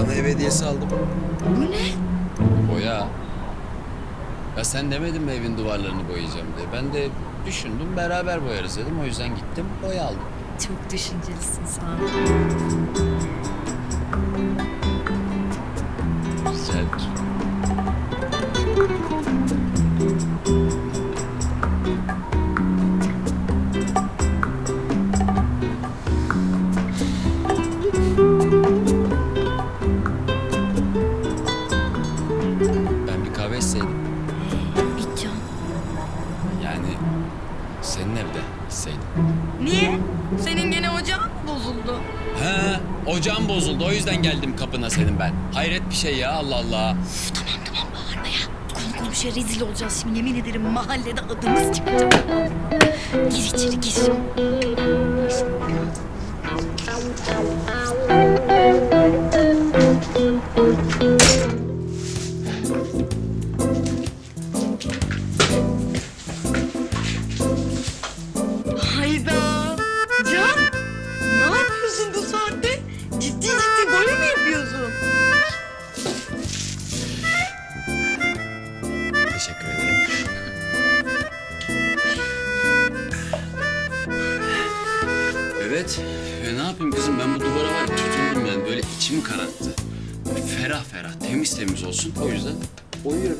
Sana ev hediyesi aldım. Bu ne? Boya. Ya sen demedin mi evin duvarlarını boyayacağım diye. Ben de düşündüm beraber boyarız dedim. O yüzden gittim boya aldım. Çok düşüncelisin sağ İsteydim. Bitcan. Yani senin evde isteydim. Niye? Senin gene ocağın mı bozuldu? He, ocağım bozuldu. O yüzden geldim kapına senin ben. Hayret bir şey ya Allah Allah. Üf, tamam tamam bağırma ya. Konu komşuya rezil olacağız şimdi. Yemin ederim mahallede adımız çıkacak. Gir içeri gir. Hayda. Evet. E, ne yapayım kızım ben bu duvara var ya, tutundum yani böyle içimi kararttı. Böyle ferah ferah temiz temiz olsun. O yüzden boyuyorum.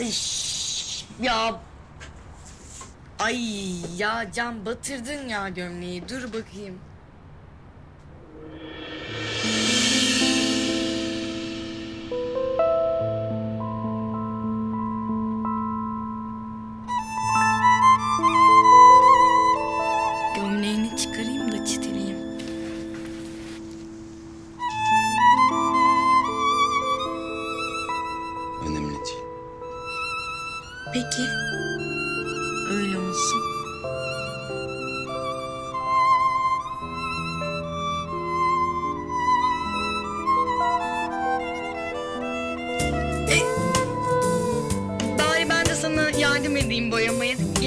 Ay ya. Ay ya Can batırdın ya gömleği. Dur bakayım.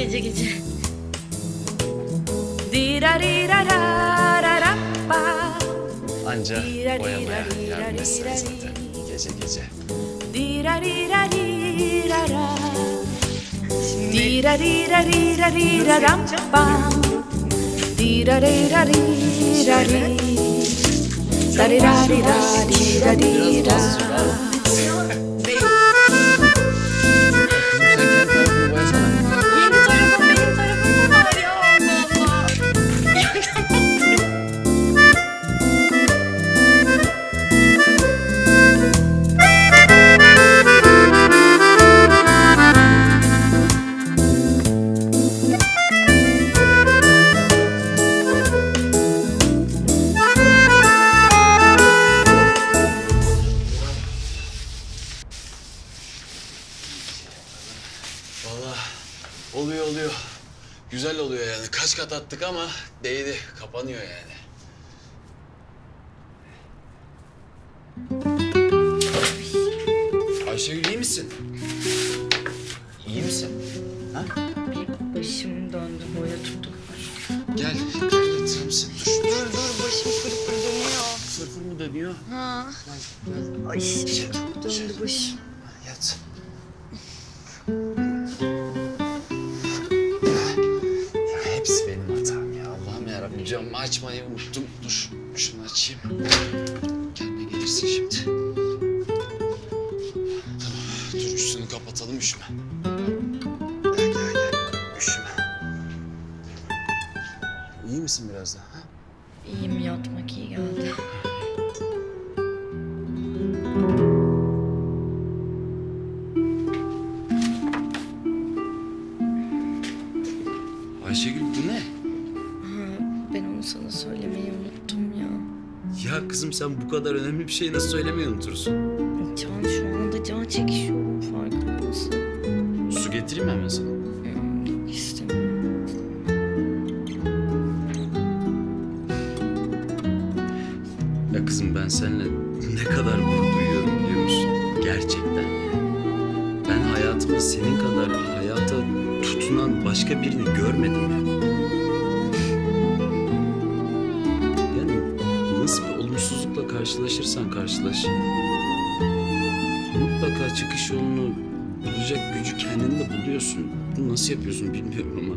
Gece gece. Anca boyamaya etsen zaten. Gece gece. Sen oluyor. Güzel oluyor yani. Kaç kat attık ama değdi. Kapanıyor yani. Ayşegül iyi misin? İyi misin? Ha? Bir başım döndü boya tuttu. Gel, gel yatırır mısın? Dur, dur. Dur başım fırfır dönüyor. Fırfır mı dönüyor? Ha. Gel, gel. Ay döndü başım. Üstünü kapatalım üşüme. Gel gel gel üşüme. İyi misin biraz daha? Ha? İyiyim yatmak iyi geldi. Ayşegül bu ne? Ha, ben onu sana söylemeyi unuttum ya. Ya kızım sen bu kadar önemli bir şeyi nasıl söylemeyi unutursun? Can şu anda can? Su getireyim mi hemen sana? Hmm, istemiyorum. Ya kızım ben seninle ne kadar gurur duyuyorum biliyor musun? Gerçekten yani. Ben hayatımda senin kadar hayata tutunan başka birini görmedim ya. Yani nasıl bir olumsuzlukla karşılaşırsan karşılaş. Mutlaka çıkış yolunu bulacak gücü kendinde buluyorsun. Bunu nasıl yapıyorsun bilmiyorum ama.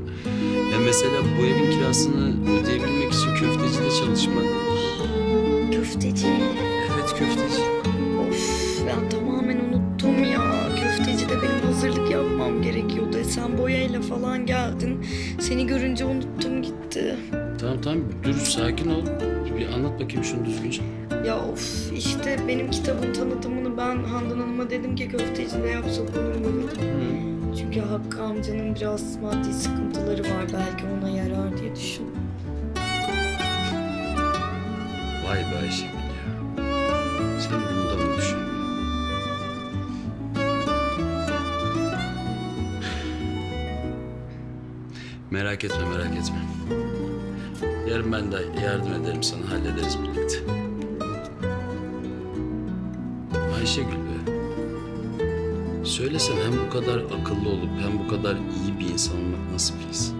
Ya mesela bu evin kirasını ödeyebilmek için köftecide çalışmak. Köfteci. Evet köfteci. Of ben tamamen unuttum ya. Köfteci de benim hazırlık yapmam gerekiyordu. E Sen boyayla falan geldin. Seni görünce unuttum gitti. Tamam tamam dur sakin ol. Bir anlat bakayım şunu düzgünce. Ya of işte benim kitabın tanıtımını ben Handan Hanım'a dedim ki köfteci de yapsak olur mu dedim. Çünkü Hakkı amcanın biraz maddi sıkıntıları var. Belki ona yarar diye düşündüm. Vay be Ayşegül Merak etme merak etme. Yarın ben de yardım ederim sana hallederiz birlikte. Ayşegül be. Söylesen hem bu kadar akıllı olup hem bu kadar iyi bir insan olmak nasıl bir his?